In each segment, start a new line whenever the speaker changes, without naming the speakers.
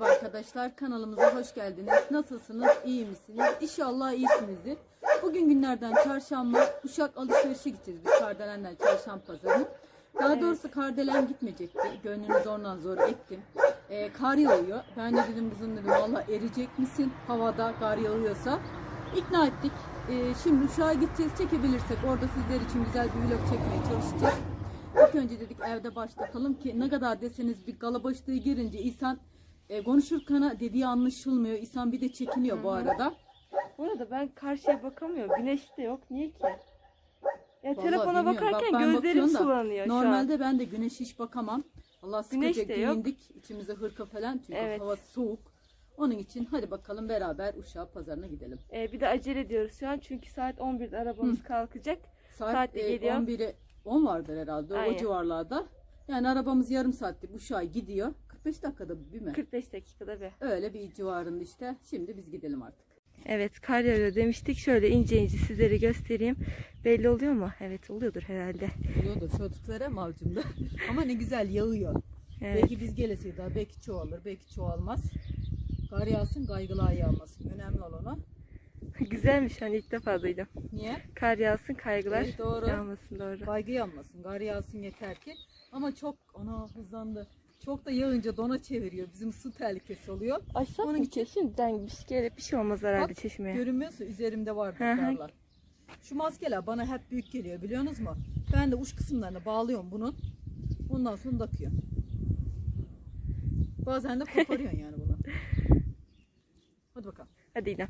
Merhaba arkadaşlar, kanalımıza hoş geldiniz. Nasılsınız, iyi misiniz? İnşallah iyisinizdir. Bugün günlerden çarşamba, Uşak alışverişe gideceğiz biz Kardelen'den çarşamba pazarı. Daha doğrusu Kardelen gitmeyecekti. Gönlünü zorla zor ettim. Ee, kar yağıyor. Ben de dedim kızım dedim valla eriyecek misin havada kar yağıyorsa. İkna ettik. Ee, şimdi Uşak'a gideceğiz. Çekebilirsek orada sizler için güzel bir vlog çekmeye çalışacağız. İlk önce dedik evde başlatalım ki ne kadar deseniz bir galabaşlığı girince insan e, konuşurken dediği anlaşılmıyor. İnsan bir de çekiniyor bu arada.
Bu arada ben karşıya bakamıyorum. Güneş de yok. Niye ki? Ya
Vallahi
telefona
bilmiyorum.
bakarken
Bak ben
gözlerim
bakıyorum da,
sulanıyor şu an.
Normalde ben de güneş hiç bakamam. Allah
Güneş
sıkıca
de yok.
giyindik. İçimize hırka falan çünkü
Evet.
hava soğuk. Onun için hadi bakalım beraber Uşak pazarına gidelim.
Ee, bir de acele ediyoruz şu an çünkü saat 11'de arabamız kalkacak.
Saat,
Saat de
e,
geliyor.
11'e 10 vardır herhalde o
Aynen.
civarlarda. Yani arabamız yarım saattir Uşak'a gidiyor. 45 dakikada bir mi?
45 dakikada bir.
Öyle bir civarında işte. Şimdi biz gidelim artık.
Evet kar yağıyor demiştik. Şöyle ince ince sizlere göstereyim. Belli oluyor mu? Evet oluyordur herhalde.
Oluyor da çocuklara mı avcumda? Ama ne güzel yağıyor.
Evet.
Belki biz geleseydik daha belki çoğalır, belki çoğalmaz. Kar yağsın, kaygılar yağmasın. Önemli olan o.
Güzelmiş hani ilk defa duydum.
Niye?
Kar yağsın kaygılar
Evet, doğru.
yağmasın doğru.
Kaygı yanmasın, kar yağsın yeter ki. Ama çok, ana hızlandı. Çok da yağınca dona çeviriyor. Bizim su tehlikesi oluyor.
Açsak
Onun
mı
için-
bir şey, bir şey olmaz herhalde
Bak,
çeşmeye.
Görünmüyorsa üzerimde var
Hı hı.
karlar. Şu maskeler bana hep büyük geliyor biliyorsunuz mu? Ben de uç kısımlarına bağlıyorum bunun. Ondan sonra takıyorum. Bazen de koparıyorsun yani bunu. Hadi bakalım.
Hadi İrem.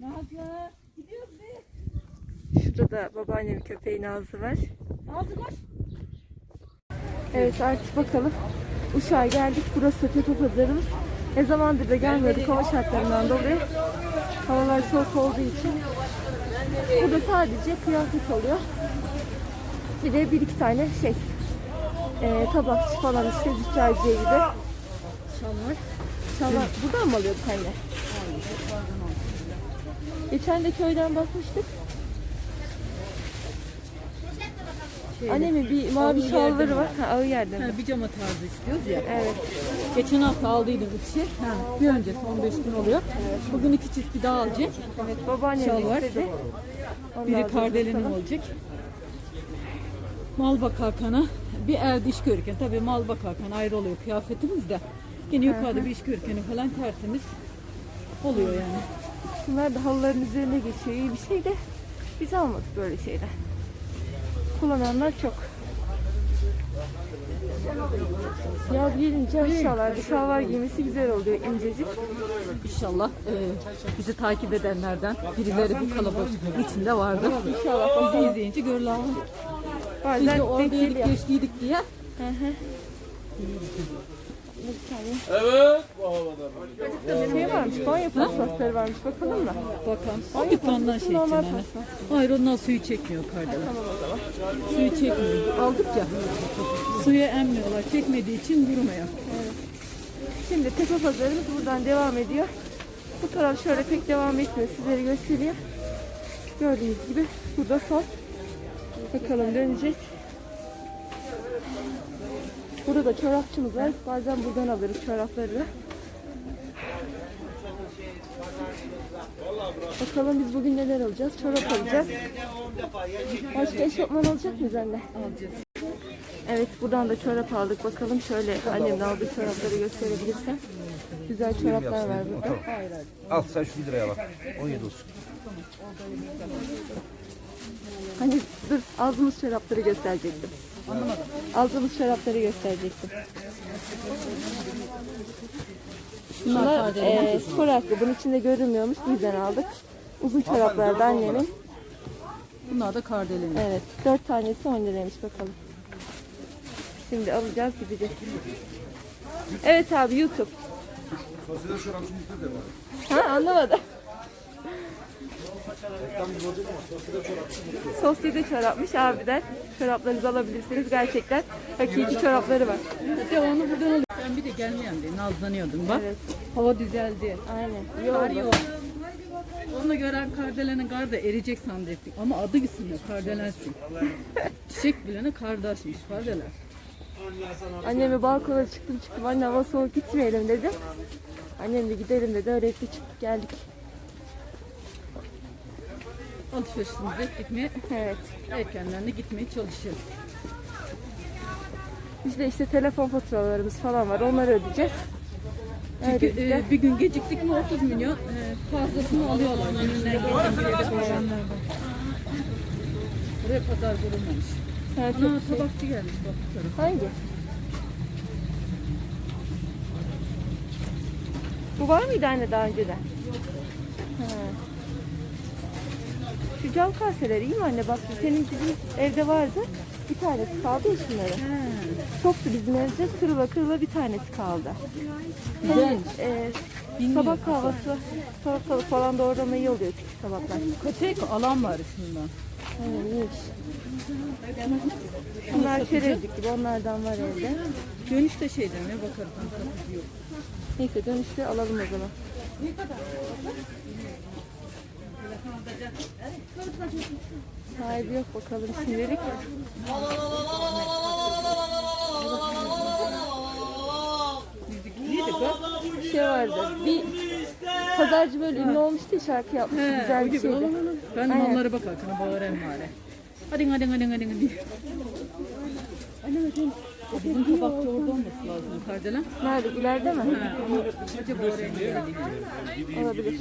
Nazlı gidiyoruz biz.
Şurada da babaannemin köpeği Nazlı var.
Nazlı koş.
Evet artık bakalım. Uşak'a geldik. Burası Tepe Pazarımız. Ne zamandır da gelmiyorduk hava şartlarından dolayı. Havalar soğuk olduğu için. Burada sadece kıyafet oluyor. Bir de bir iki tane şey. E, tabakçı falan işte züccaciye gibi. Şalvar. Şalvar. Buradan mı alıyorduk anne? Geçen de köyden bakmıştık. Annemin bir mavi şalvarı var. Ha, ağı yerde?
Ha, pijama tarzı istiyoruz ya.
Evet.
Geçen hafta aldıydım içi. Ha, bir öncesi 15 gün oluyor. Bugün iki çift bir daha alacak.
Evet babaannem
Şal
de
var.
istedi.
Biri
bakalım.
olacak. Mal bakarkana bir evde iş görürken tabii mal bakarken ayrı oluyor kıyafetimiz de. Yine yukarıda bir iş görürken falan tertemiz oluyor yani.
Bunlar da halıların üzerine geçiyor. İyi bir şey de biz almadık böyle şeyler. Kullananlar çok. Yaz gelince inşallah bir şalvar giymesi güzel oluyor incecik.
İnşallah e, bizi takip edenlerden birileri bu kalabalık içinde vardır.
İnşallah
Bizi izleyince görürler. Biz
bazen
de
denk
orada yedik
geliyor.
geçtiydik diye.
Hı hı.
Evet. Bu havada.
şey varmış, banyo paspasları varmış. Bakalım mı?
Bakalım. Bir tondan şey için
normal paspas.
Hayır ondan suyu çekmiyor kardelen.
Tamam o zaman.
Suyu çekmiyor. Aldık ya. Suyu emmiyorlar. Çekmediği için durmuyor.
Şimdi tepe pazarımız buradan devam ediyor. Bu taraf şöyle pek devam etmiyor. Sizlere göstereyim. Gördüğünüz gibi burada son. Bakalım döneceğiz. Burada da çorapçımız var. Bazen buradan alırız çorapları da. Bakalım biz bugün neler alacağız? Çorap alacağız. Başka eşofman alacak mıyız anne?
Alacağız.
Evet buradan da çorap aldık. Bakalım şöyle annemin aldığı çorapları gösterebilirsem. Güzel çoraplar var burada.
Al sen şu 1 liraya bak. 17 olsun.
Hani dur aldığımız çorapları gösterecektim.
Anlamadım.
Aldığımız çorapları gösterecektim.
Bunlar
eee spor ayakkabı. Bunun içinde görünmüyormuş. Bu yüzden aldık. Uzun çoraplardı annemin.
Bunlar da kardelen.
Evet. Dört tanesi 10 liraymış bakalım. Şimdi alacağız gideceğiz. Evet abi YouTube.
Sosyal şarapçı de var.
Ha anlamadım. Sosyete çorapmış abiden. Çoraplarınızı alabilirsiniz. Gerçekten hakiki çorapları var.
De onu buradan alıyor. Sen bir de gelmeyen diye nazlanıyordun bak.
Evet.
Hava düzeldi.
Aynen.
Kar yok. Onu gören kardelenin kar da eriyecek zannettik. Ama adı üstünde kardelensin. Çiçek bilene kardeşmiş kardeler.
Annemi balkona çıktım çıktım anne hava soğuk gitmeyelim dedim. Annem de gidelim dedi öyle çıktık geldik.
Alışverişimizi ettik mi
Evet.
erkenden de gitmeye çalışıyoruz.
Bizde işte telefon faturalarımız falan var onları ödeyeceğiz.
Çünkü
Öylelikle-
e, bir gün geciktik mi 30 milyon e, fazlasını alıyorlar. Yere koyanlar var. Buraya pazar kurulmamış.
Evet,
Ana tabakçı gelmiş bak bu tarafa.
Hangi? Bu var mıydı anne daha önceden? Ha. Şu cam kaseler iyi mi anne? Bak senin bizim evde vardı. Bir tanesi kaldı ya şunları. Çoktu bizim evde. Kırıla kırıla bir tanesi kaldı.
Güzel.
Ee, tabak kahvası, salatalık falan doğrama iyi oluyor küçük tabaklar.
Kaç ek alan var şundan.
İyiymiş. Bunlar çerezlik gibi onlardan var evde.
Dönüşte şeyden ne bakarım.
Neyse dönüşte alalım o zaman. Sahibi yok bakalım şimdilik. Bir şey vardı. Bir pazarcı böyle ünlü olmuştu şarkı yapmıştı.
He,
Güzel bir şeydi.
Ben
Aynen.
mallara bakarken bağırayım bari. Hadi hadi hadi hadi hadi. O Bizim tabakçı orada olması lazım Kardelen.
Nerede? İleride mi?
Ha, onu acaba oraya mı?
Olabilir.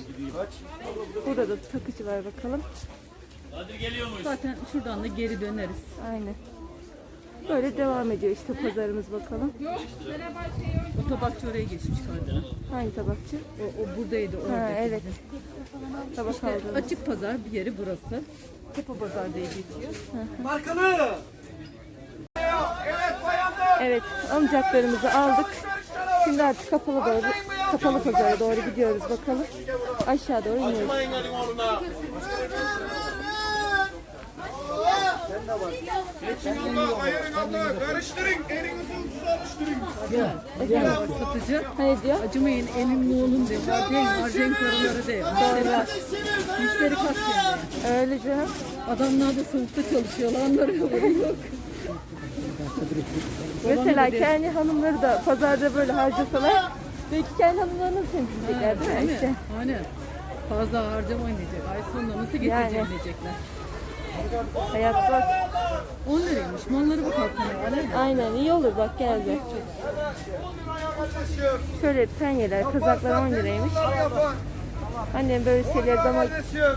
Burada da takıcı var bakalım.
Zaten şuradan da geri döneriz.
Aynen. Böyle devam ediyor işte pazarımız bakalım.
O tabakçı oraya geçmiş Kardelen.
Hangi tabakçı?
O, o buradaydı orada.
Ha evet. Tabak
İşte
aldığımız.
açık pazar bir yeri burası. Tepe pazar diye geçiyor.
Evet, alacaklarımızı aldık. Şimdi artık kapalı doğru, kapalı pazara doğru gidiyoruz bakalım. Aşağı doğru iniyoruz.
Karıştırın. Elinizi alıştırın.
Satıcı.
Diyor?
Acımayın elimli olun diyor. Harcayın, harcayın paraları diyor. Müşteri kaç. Müşteri kaç yani.
Öyle canım.
Adamlar da soğukta çalışıyorlar. Haberi yok.
Mesela kendi hanımları da pazarda böyle harcasalar belki kendi hanımlarını temizleyecekler değil mi?
Mi?
İşte.
Aynen. Fazla harcamayın diyecek. Ay sonunda nasıl getireceğim
Yani.
diyecekler.
Hayat zor.
10 liraymış. Malları bak hakkında. Aleyna.
Aynen iyi olur bak geldi. Şöyle penyeler, kazaklar 10 liraymış. Annem böyle şeyleri zaman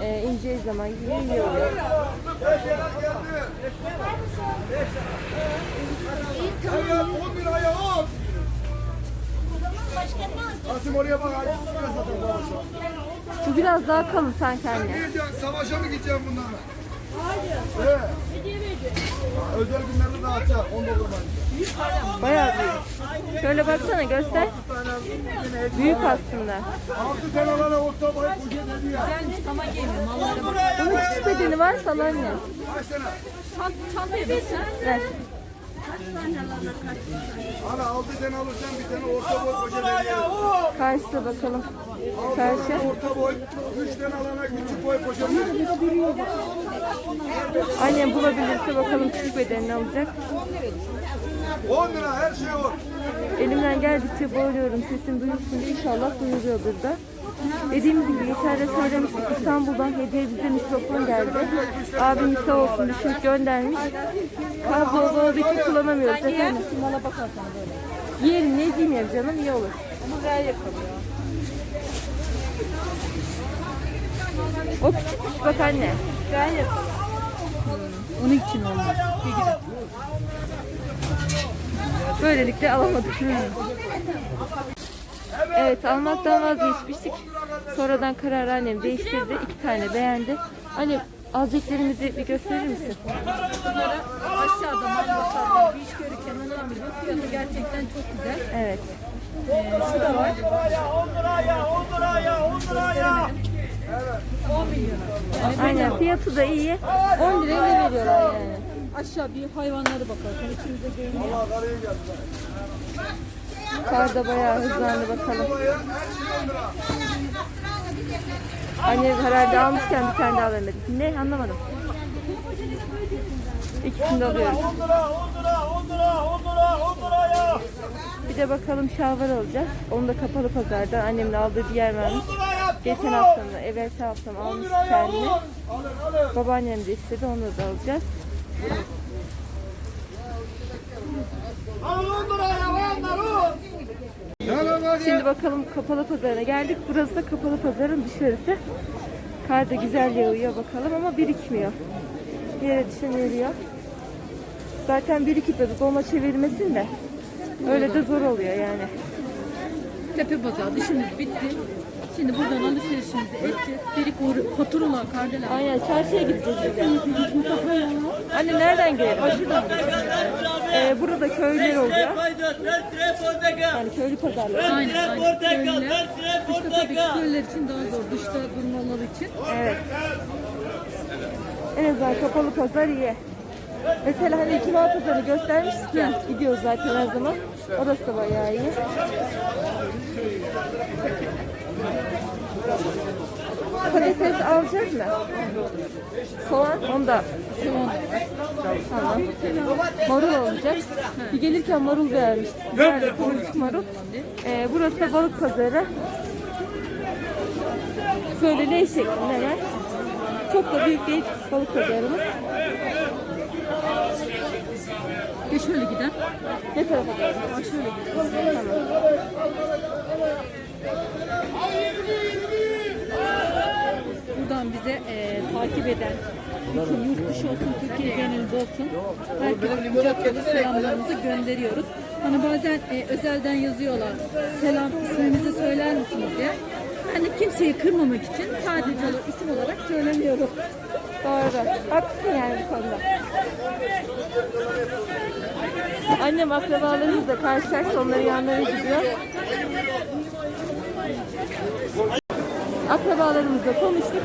e, ineceği zaman giyiyor iyi oluyor.
Evet 10 liraya 10. Kasım oraya bak. Bu
biraz daha kalın sanki anne.
Ne diyeceksin? Savaşa mı gideceğim bunlarla? Hayır. Evet. Özel günlerde dağıtacağım. 19 Mayıs.
Bayağı büyük. Şöyle baksana göster. Büyük aslında.
6 tane alana orta boy poşet hediye.
Ama gelin. Malları bak.
Bunun küçük bedeni var sana anne.
Kaç tane?
Çant, çantaya baksan.
Ver.
Ana 6 tane alırsan bir tane orta boy poşet hediye.
Karşıda bakalım. Karşı.
Orta boy, 3 tane alana küçük boy hediye.
Annem bulabilirse bakalım küçük bedenini alacak.
10 lira her şey o.
Elimden geldikçe bağırıyorum. Sesim duyulsun diye inşallah duyuluyordur da. Dediğimiz gibi geçerli söylemiştik. İstanbul'dan hediye bize mikrofon geldi. Abim sağ olsun düşünüp göndermiş. Kablo olduğu için kullanamıyoruz. Efendim.
Mala bakarsan böyle.
Yiyelim ne diyeyim ya canım iyi olur.
Ama ver yapalım ya.
O küçükmüş bak anne.
Ver yapalım. Onun için olmaz.
Böylelikle alamadık. Evet almaktan vazgeçmiştik. Sonradan kararı annem değiştirdi. İki tane beğendi. Annem alacaklarımızı bir gösterir misin?
Bunları aşağıda mangaslarda bir iş görürken onu alıyor. Fiyatı gerçekten çok güzel.
Evet.
Ee, şu da var. 10 milyon. Yani
Aynen fiyatı da iyi. 10 liraya ne veriyorlar yani?
aşağı bir hayvanlara bakarsan içimize görünüyor.
Allah karaya geldi.
Karda bayağı hızlandı bakalım.
10 lira.
Annem herhalde almışken bir tane daha vermedi. Ne anlamadım. İkisini de alıyoruz.
10 lira, 10 lira, 10 lira, 10 lira, 10 lira ya.
Bir de bakalım şalvar alacağız. Onu da kapalı pazardan annemin aldığı bir yer.
10 lira ya.
Geçen haftam
10
almış
lira ya.
kendine.
Alın, alın.
Babaannem de istedi, onu da alacağız.
Alın 10 lira ya, olanlar o. Tamam hadi.
Şimdi bakalım kapalı pazarına geldik. Burası da kapalı pazarın dışarısı. Kar da güzel yağıyor bakalım ama birikmiyor. Yere düşen eriyor. Zaten birikip de dolma çevirmesin de öyle de zor oluyor yani.
Tepe pazarı işimiz bitti. Şimdi buradan alışverişimizi edeceğiz. Birik uğru- faturalar kardelen.
Aynen çarşıya gideceğiz. Anne nereden gelelim? Mı? Ee, burada köyler oluyor. Yani köylü pazarları.
Aynen aynen. Köylüler. Dışta tabii ki köylüler için daha zor. Dışta durmaları için.
Evet. En azından kapalı pazar iyi. Mesela hani Cuma pazarını göstermiştik ya. Gidiyoruz zaten her zaman. Orası da bayağı iyi. Patates alacağız mı? Soğan, onu da.
Soğan.
Tamam. Marul olacak. Bir gelirken marul beğenmiştik. Güzel kıvırcık marul. Ee, burası da balık pazarı. Şöyle L şeklinde var. Çok da büyük değil balık pazarımız.
Geç şöyle giden.
Ne tarafa?
Bak şöyle giden.
Tamam.
Buradan bize e, takip eden, bütün yurt dışı olsun, Türkiye genelinde olsun, herkese kucak dolu selamlarımızı gönderiyoruz. Hani bazen e, özelden yazıyorlar, selam isminizi söyler misiniz diye. Ben de kimseyi kırmamak için sadece isim olarak söylemiyorum.
Doğru. Haklısın yani bu konuda. Annem akrabalarımızla karşılaştı. Onların yanlarına gidiyor. Akrabalarımızla konuştuk.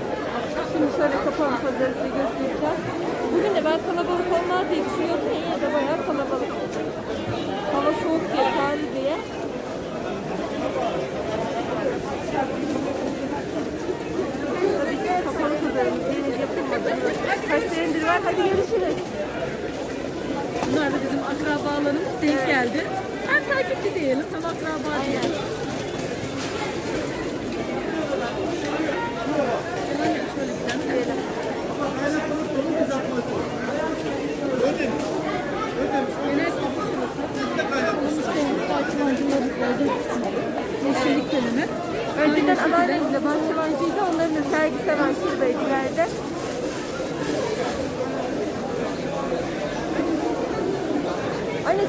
Şimdi şöyle kapalı pazarı size göstereceğim. Bugün de ben kalabalık olmaz diye düşünüyordum. ya, Yine de bayağı kalabalık. Hava soğuk diye, karlı diye. Tabii ki kapalı pazarımız henüz yapılmadı. Kaç senedir var. Hadi görüşürüz.
Bunlar da bizim akrabalarımız denk geldi. Hem takipçi diyelim, hem akraba. Şöyle gidelim. Genellikle bu sırası Kolumun sonunda açmancıların olduğu kısımda. Yeşillik dönemi.
Önceden anneannemle bahçıvancıydı. Onların da sergisi hemen şuradaydı ileride. Anne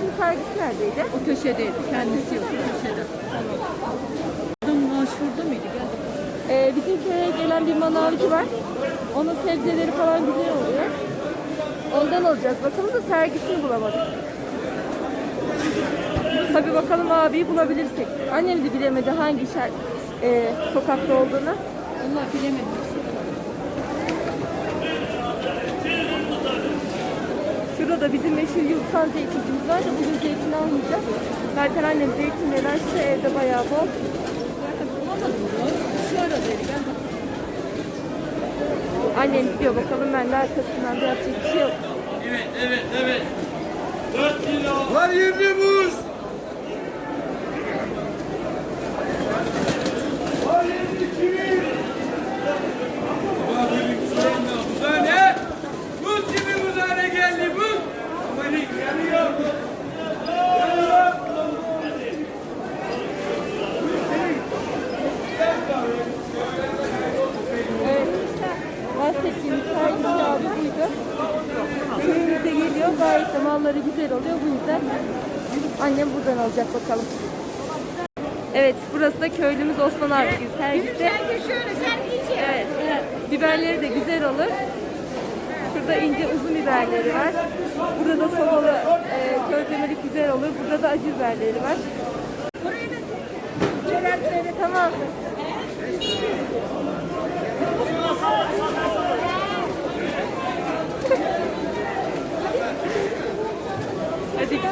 arkadaşının sergisi neredeydi?
O köşedeydi. Kendisi yok köşede. Adam maşhurda mıydı? Gel.
Ee, bizim köye gelen bir manavcı var. Onun sebzeleri falan güzel oluyor. Ondan alacağız. Bakalım da sergisini bulamadık. Tabii bakalım abiyi bulabilirsek. Annem de bilemedi hangi şer, e, sokakta olduğunu.
Allah bilemedim.
Şurada da bizim meşhur yurtsal zeytincimiz var da bugün zeytin almayacağız. Zaten annem zeytinleri açtı evde bayağı bol.
Bak.
Annem gidiyor bakalım ben de arkasından da yapacak bir şey yok.
Var 20 buz. Var 20 kivi.
Buzhane! Buz gibi buzhane geldi buz! Amanik yanıyor!
Evet. Bahsettiğimiz sergisi abi buydu. Köyümüze geliyor. Gayet de malları güzel oluyor. Bu yüzden annem buradan alacak bakalım. Evet, burası da köylümüz Osman abi gibi sergisi.
şöyle sergici.
Evet, biberleri de güzel olur. Şurada ince uzun biberleri var. Burada da sobalı e, közlemelik güzel olur. Burada da acı biberleri var. Tamam. Hadi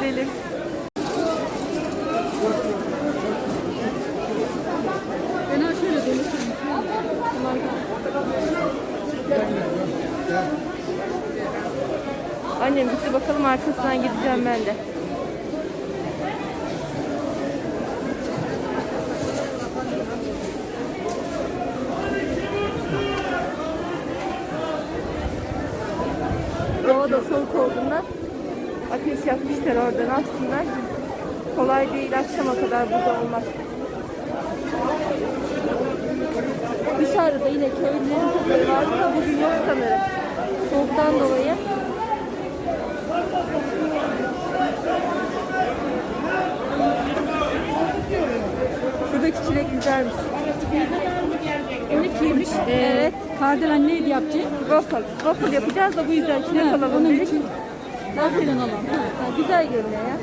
Ben ha şöyle dolaşıyorum.
Hadi bakalım arkasından gideceğim ben de. Hava da soğuk olduğundan ateş yakmışlar orada ne yapsınlar. Kolay değil akşama kadar burada olmak. Dışarıda yine köylülerin pazarı vardı da bugün yok sanırım. Soğuktan dolayı. Şuradaki çilek güzelmiş.
Evet yemiş.
Evet.
Kardelen neydi yapacak?
Waffle. Waffle yapacağız da bu yüzden çilek alalım
onun için Kardelen alalım. Ha.
Ha, güzel görünüyor ya.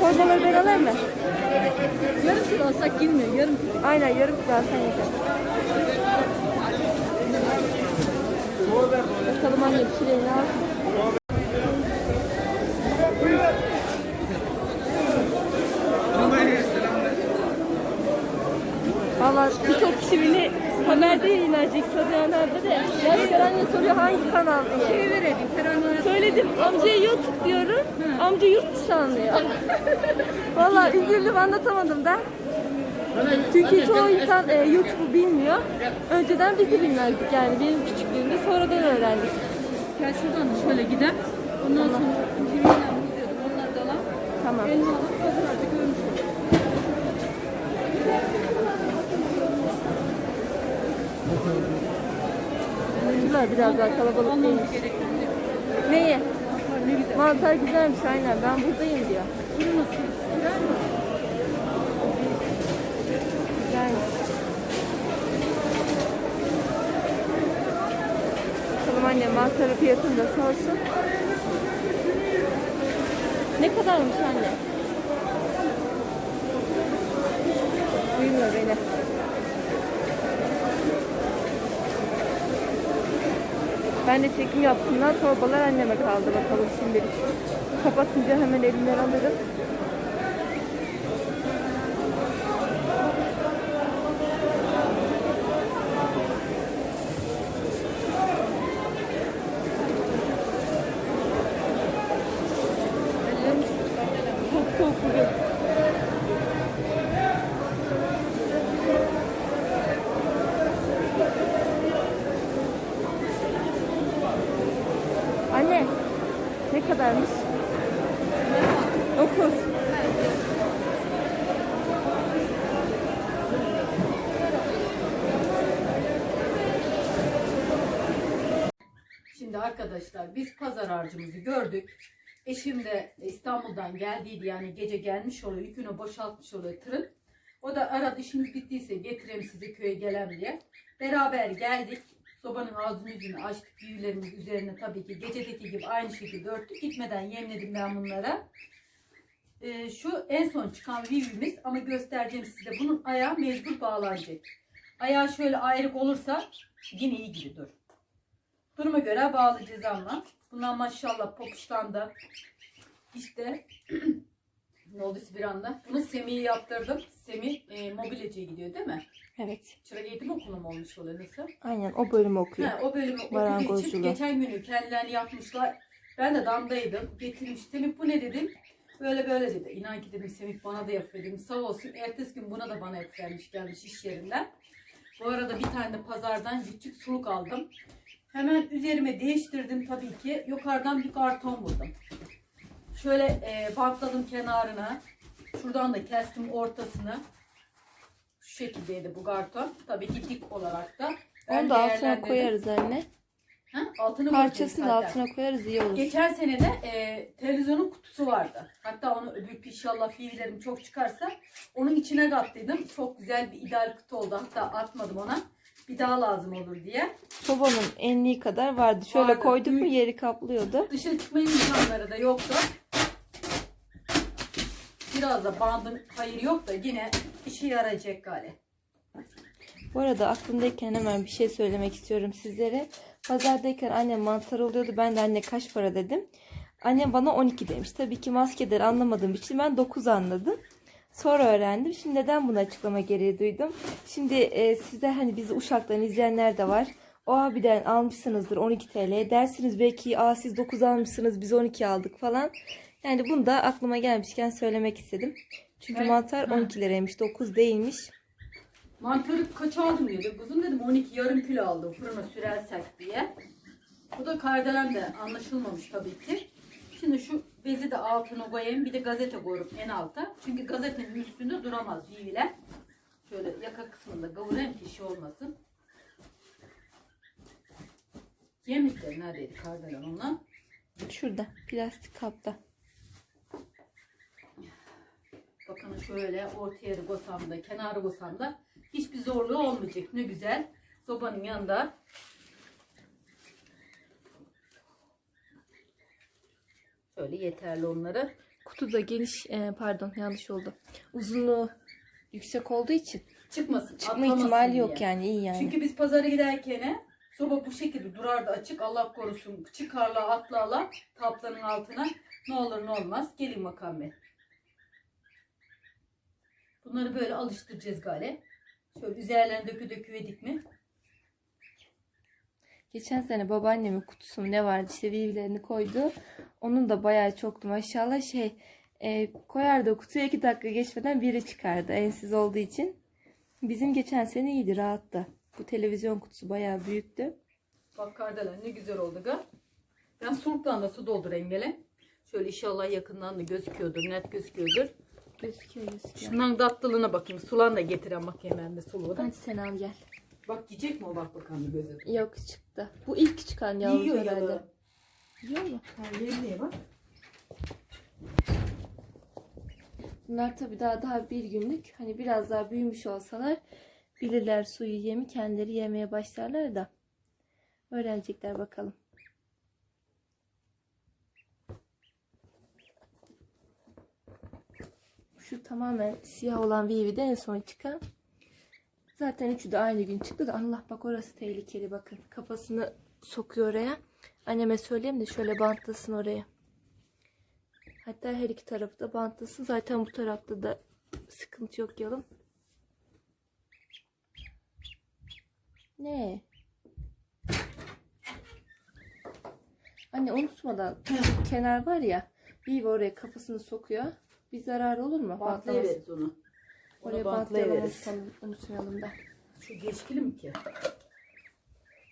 Torbaları ben alayım mı?
Yarım kilo alsak girmiyor. Yarım kilo.
Aynen yarım kilo alsan yeter. Bakalım anne al. Valla birçok kişi beni haberde yayınlayacak Sadıyanlar'da da. Gerçekten anne soruyor hangi kanal diye.
Şey verelim. Ferhan'a
Söyledim amcaya YouTube diyorum. Dışı anlıyor. Valla üzüldüm anlatamadım ben. Çünkü çoğu insan e, YouTube'u bilmiyor. Önceden biz de bilmezdik yani benim küçüklüğümde sonradan öğrendik.
Gel şuradan da şöyle gidelim. Ondan sonra TV'den izliyordum. Onları da alalım.
Tamam.
Elini alıp pazarda görmüş olduk.
Güzel biraz daha kalabalık değilmiş.
gerekiyor.
Mantar güzelmiş aynen ben buradayım diyor.
Güzel mi?
Güzelmiş. Bakalım anne mantarı fiyatını da sorsun. Ne kadarmış anne? Duymuyor beni. Ben de çekim yaptığımdan torbalar anneme kaldı bakalım şimdilik. Kapatınca hemen elimden alırım. Çok soğuk bugün. Anne, kadarmış? 9.
Şimdi arkadaşlar biz pazar harcımızı gördük. Eşim de İstanbul'dan geldiydi yani gece gelmiş oluyor. Yükünü boşaltmış oluyor tırın. O da aradı işimiz bittiyse getireyim sizi köye gelen diye. Beraber geldik. Sobanın ağzını yüzünü açtık. Büyülerimiz üzerine tabii ki gecedeki gibi aynı şekilde örttük. Gitmeden yemledim ben bunlara. Ee, şu en son çıkan vivimiz ama göstereceğim size. Bunun ayağı mecbur bağlanacak. Ayağı şöyle ayrık olursa yine iyi gibi dur. Duruma göre bağlayacağız ama. Bundan maşallah popuştan da işte ne oldu bir anda. Bunu Semih'e yaptırdım. Semih e, mobilyacıya gidiyor değil mi?
Evet.
Çırak eğitim okulu mu olmuş oluyor nasıl?
Aynen o bölümü okuyor.
Ha, o bölümü okuduğu için
Marangozculuğu.
geçen günü kendilerini yapmışlar. Ben de damdaydım. Getirmiş. Semih bu ne dedim. Böyle böyle dedi. İnan ki dedim Semih bana da yapıyor dedim. Sağ olsun. Ertesi gün buna da bana yapıvermiş gelmiş iş yerinden. Bu arada bir tane de pazardan küçük suluk aldım. Hemen üzerime değiştirdim tabii ki. Yukarıdan bir karton buldum. Şöyle e, bantladım kenarına. Şuradan da kestim ortasını. Şu şekildeydi bu karton. Tabii ki dik olarak da. Ben
Onu da altına koyarız anne.
Ha? Altını
Parçasını da altına koyarız iyi olur.
Geçen sene de e, televizyonun kutusu vardı. Hatta onu büyük inşallah fiillerim çok çıkarsa onun içine kattıydım. Çok güzel bir ideal kutu oldu. Hatta atmadım ona. Bir daha lazım olur diye.
Sobanın enliği kadar vardı. Şöyle
Vardı.
koyduk mu yeri kaplıyordu.
Dışarı çıkma imkanları da yoktu. Biraz da bandın hayır yok da yine işe yarayacak galiba.
Bu arada aklımdayken hemen bir şey söylemek istiyorum sizlere. Pazardayken annem mantar oluyordu. Ben de anne kaç para dedim. Annem bana 12 demiş. Tabii ki maskeleri anlamadığım için ben 9 anladım. Sonra öğrendim. Şimdi neden bunu açıklama gereği duydum? Şimdi e, sizler hani bizi Uşak'tan izleyenler de var. o abiden almışsınızdır 12 TL. Dersiniz belki aa siz 9 almışsınız biz 12 aldık falan. Yani bunu da aklıma gelmişken söylemek istedim. Çünkü
Evet.
mantar
Ha.
12 liraymış 9 değilmiş.
Mantarı kaç aldım dedi. Kuzum dedim 12 yarım kilo aldım fırına sürersek diye. Bu da kardelen de anlaşılmamış tabii ki. Şimdi şu bezi de altına koyayım. Bir de gazete koyup en alta. Çünkü gazetenin üstünde duramaz viviler. Şöyle yaka kısmında kavurayım ki şey olmasın. Yemlikler neredeydi kardelen ondan?
Şurada plastik kapta.
Bakın şöyle ortaya da koysam da kenarı koysam da hiçbir zorluğu olmayacak. Ne güzel. Sobanın yanında. Şöyle yeterli onları.
Kutu da geniş e, pardon yanlış oldu. Uzunluğu yüksek olduğu için
Çıkmasın.
çıkma
atlamasın
ihtimali
diye.
yok yani iyi yani.
Çünkü biz pazara giderken soba bu şekilde durardı açık. Allah korusun çıkarla atlarla kaplanın altına. Ne olur ne olmaz. Gelin makame. Bunları böyle alıştıracağız gale. Şöyle üzerlerine dökü döküvedik mi?
Geçen sene babaannemin kutusu mu ne vardı işte vivlerini koydu. Onun da bayağı çoktu maşallah şey e, koyardı kutuya iki dakika geçmeden biri çıkardı ensiz olduğu için. Bizim geçen sene iyiydi rahattı. Bu televizyon kutusu bayağı büyüktü.
Bak kardelen ne güzel oldu ga. Ben suluktan da su doldur engele. Şöyle inşallah yakından da gözüküyordur, net gözüküyordur.
Gözüküyor gözüküyor.
Şundan tatlılığına bakayım. Sulan da getiren bakayım ben de suluğu da.
Hadi sen al gel.
Bak yiyecek mi o bak bakalım bir gözü.
Yok çıktı. Bu ilk çıkan yavru
Yiyor
herhalde.
yalı.
Yiyor mu?
Ha yerine bak.
Bunlar tabii daha daha bir günlük. Hani biraz daha büyümüş olsalar bilirler suyu yemi kendileri yemeye başlarlar da. Öğrenecekler bakalım. Şu tamamen siyah olan Vivi de en son çıkan. Zaten üçü de aynı gün çıktı da Allah bak orası tehlikeli bakın. Kafasını sokuyor oraya. Anneme söyleyeyim de şöyle bantlasın oraya. Hatta her iki tarafı da bantlasın. Zaten bu tarafta da sıkıntı yok yalım. Ne? Anne unutmadan kenar var ya Vivi oraya kafasını sokuyor. Bir zarar olur mu?
Bantlayıveririz onu.
Oraya
Onu
bantlayalım
bantlayıveririz.
unutmayalım, da.
Şu geçkili mi ki?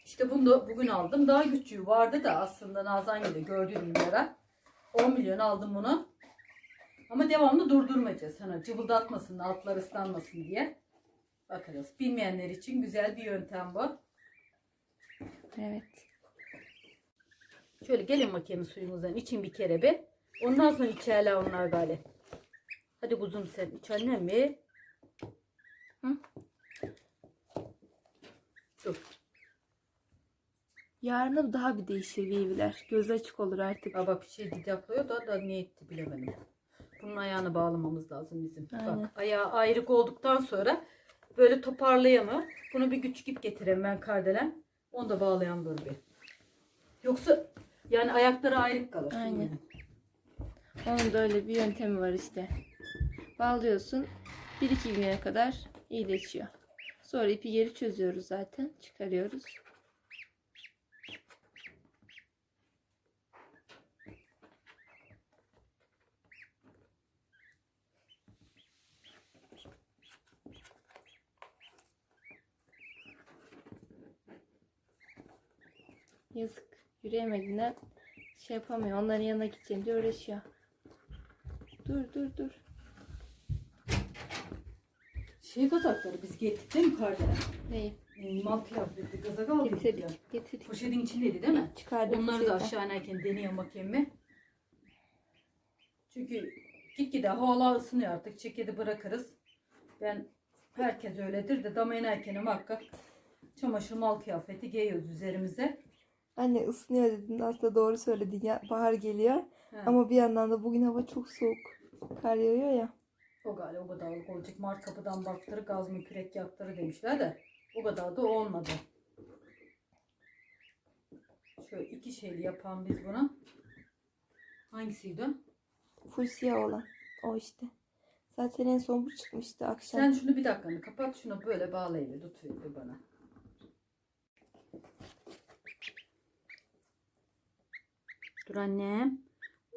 İşte bunu da bugün aldım. Daha küçüğü vardı da aslında Nazan gibi gördüğüm lira. 10 milyon aldım bunu. Ama devamlı durdurmayacağız. Hani cıvıldatmasın, altlar ıslanmasın diye. Bakarız. Bilmeyenler için güzel bir yöntem bu.
Evet.
Şöyle gelin bakayım suyumuzdan için bir kere bir. Ondan sonra içerler onlar gale. Hadi kuzum sen iç annem mi?
Hı?
Dur.
Yarına daha bir değişir Vivi'ler. Gözü açık olur artık.
Aa bak bir şey didaklıyor da, da ne etti bilemedim. Bunun ayağını bağlamamız lazım bizim.
Aynen.
Bak ayağı ayrık olduktan sonra böyle toparlayamıyor. Bunu bir küçük ip getireyim ben kardelen. Onu da bağlayan dur bir. Yoksa yani ayakları ayrık kalır.
Aynen. Onun da öyle bir yöntemi var işte. Bağlıyorsun. 1-2 güne kadar iyileşiyor. Sonra ipi geri çözüyoruz zaten. Çıkarıyoruz. Yazık. Yürüyemediğinden şey yapamıyor. Onların yanına gideceğim diye uğraşıyor. Dur dur dur.
Şey kazakları biz getirdik değil mi kardelen?
Neyi?
E, mal kıyafeti kazak aldık. ya.
Getirdik. Getirdik.
Poşetin içindeydi değil mi?
Çıkardık
Onları da aşağı inerken deniyor bakayım bir. Çünkü gitgide havalar ısınıyor artık. Çekedi bırakırız. Ben herkes öyledir de dama inerken muhakkak çamaşır mal kıyafeti giyiyoruz üzerimize.
Anne ısınıyor dedin. Aslında doğru söyledin ya. Bahar geliyor.
He.
Ama bir yandan da bugün hava çok soğuk. Kar yağıyor ya.
O galiba o kadarlık olacak. Mart kapıdan baktırı gazma kürek yaktırı demişler de o kadar da olmadı. Şöyle iki şeyli yapan biz bunu. Hangisiydi?
Fusya olan. O işte. Zaten en son bu çıkmıştı akşam.
Sen şunu bir dakika kapat şunu böyle bağlayıver tutuyor bana. Dur annem.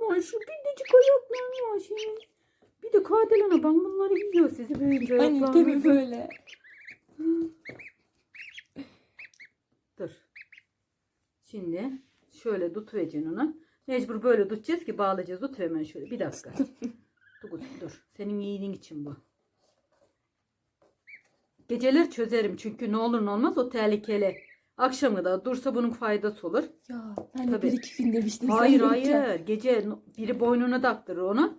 Ay şu bindicik ayaklarım var şimdi. Şey. Bir de Kardelen ben bunları yiyor sizi büyüyünce
Anne tabii böyle.
Dur. Şimdi şöyle tutuvereceksin onu. Mecbur böyle tutacağız ki bağlayacağız. Tut hemen şöyle. Bir dakika. dur, dur. Senin iyiliğin için bu. Geceler çözerim çünkü ne olur ne olmaz o tehlikeli. Akşam kadar dursa bunun faydası olur.
Ya ben de
Tabii.
bir iki film demiştim.
Hayır hayır. Gece biri boynuna taktırır onu.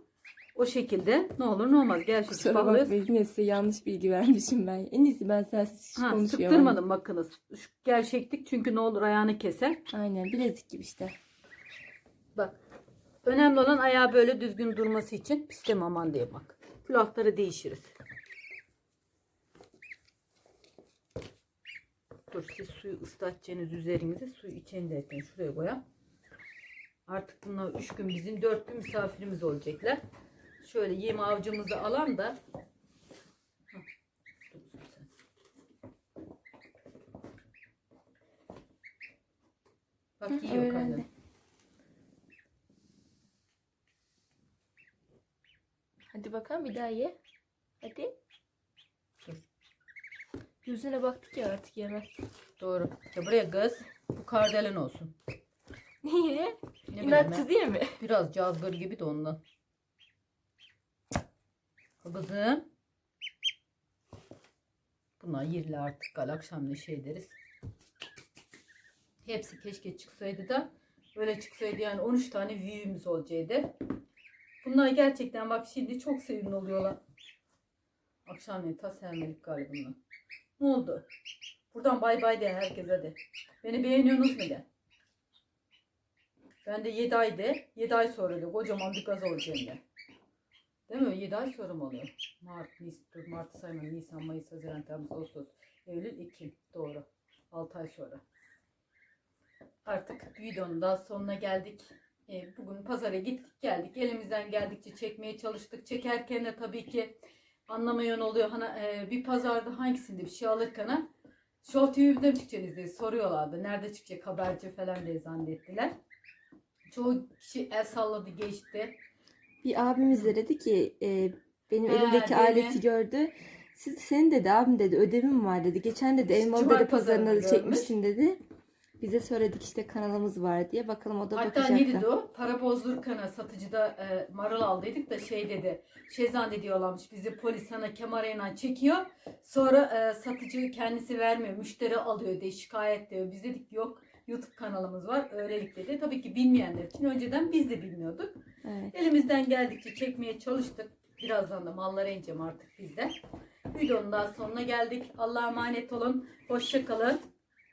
O şekilde ne olur ne olmaz. Gel şu
Kusura yine size yanlış bilgi vermişim ben. En iyisi ben sensiz
Ha,
konuşuyorum.
sıktırmadım bakınız. Şu Gevşeklik çünkü ne olur ayağını keser.
Aynen bilezik gibi işte.
Bak. Önemli olan ayağı böyle düzgün durması için pistem aman diye bak. Külahları değişiriz. Dur siz suyu ıslatacaksınız üzerinize. Suyu içeni derken şuraya koyalım. Artık bunlar 3 gün bizim 4 gün misafirimiz olacaklar. Şöyle yem avcımızı alan da. Bak
Hı,
yiyor kadın.
Hadi bakalım bir daha ye. Hadi.
Dur.
Gözüne baktık ya artık yemez.
Doğru. Ya buraya kız. Bu kardelen olsun.
Niye?
Ne
İnatçı değil mi?
Biraz cazgır gibi de ondan. Kızım. Bunlar yerli artık gal akşam ne şey deriz. Hepsi keşke çıksaydı da böyle çıksaydı yani 13 tane view'imiz olacaktı. Bunlar gerçekten bak şimdi çok sevimli oluyorlar. Akşam ne tas sevmelik galiba bunlar. Ne oldu? Buradan bay bay de herkese de. Beni beğeniyorsunuz mu de? Ben de 7 ayda, 7 ay sonra da kocaman bir gaz olacağım de. Değil mi? 7 ay sonra mı oluyor? Mart, Nisan, Mart sayma, Nisan, Mayıs, Haziran, Temmuz, Ağustos, Eylül, Ekim. Doğru. 6 ay sonra. Artık videonun daha sonuna geldik. Ee, bugün pazara gittik geldik. Elimizden geldikçe çekmeye çalıştık. Çekerken de tabii ki anlamayan oluyor. Hani e, bir pazarda hangisinde bir şey alırken Show TV'de mi çıkacaksınız diye soruyorlardı. Nerede çıkacak haberci falan diye zannettiler. Çoğu kişi el salladı geçti.
Bir abimiz de dedi ki e, benim
Ha,
elimdeki
değil
aleti gördü. Siz senin dedi abim dedi ödevim var dedi. Geçen dedi Elmalıdere
Cumartesi
pazarında da çekmişsin dedi. Bize söyledik işte kanalımız var diye. Bakalım o da
Hatta
bakacak
ne dedi
da.
o? Para bozdurkana satıcıda e, marul aldıydık da şey dedi. Şey zannediyorlarmış bizi polis sana kemerayla çekiyor. Sonra e, satıcı kendisi vermiyor. Müşteri alıyor diye şikayet diyor. Biz dedik yok YouTube kanalımız var. Öylelik dedi. Tabii ki bilmeyenler için önceden biz de bilmiyorduk.
Evet.
Elimizden geldikçe çekmeye çalıştık. Birazdan da mallara ineceğim artık biz de. Videonun daha sonuna geldik. Allah'a emanet olun. Hoşça kalın.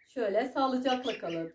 Şöyle sağlıcakla kalın.